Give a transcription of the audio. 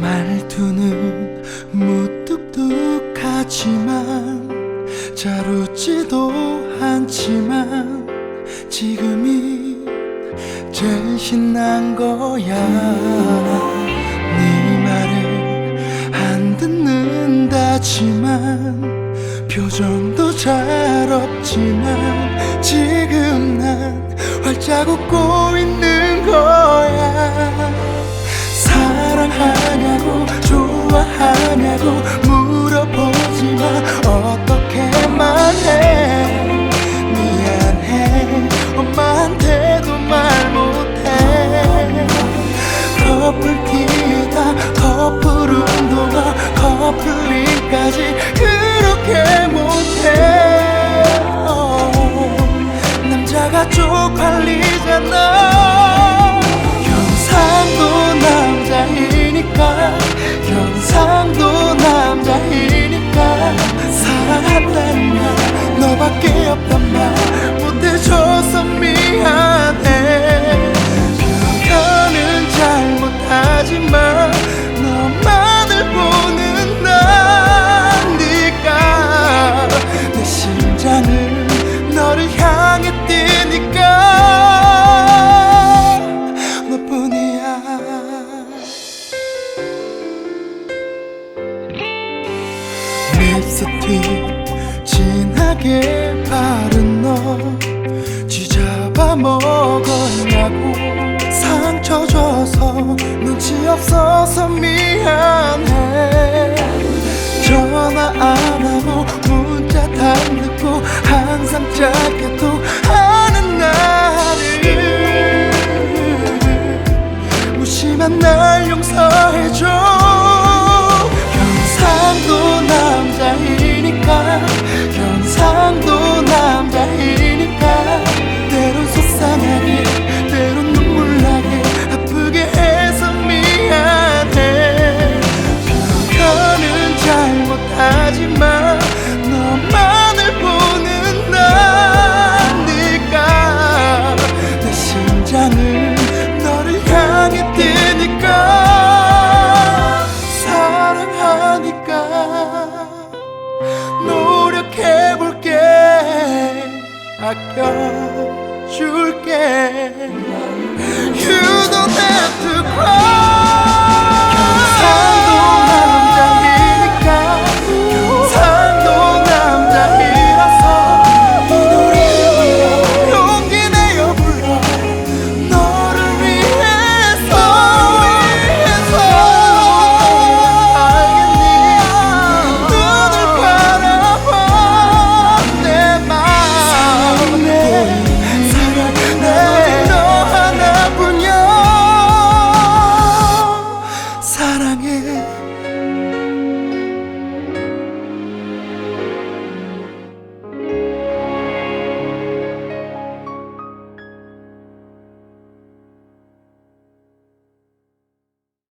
말투는 무뚝뚝하지만 잘 웃지도 않지만 지금이 제일 신난 거야. 네 말을 안 듣는다지만 표정도 잘 없지만 지금 난 활짝 웃고 있는 거야 립스틱 진하게 바른 너. 쥐잡아 먹었냐고 상처 줘서 눈치 없어서 미안해. 전화 안 하고 문자 다 듣고 항상 짧게도 하는 나를. 무심한 날 용서해줘 God. 아껴줄게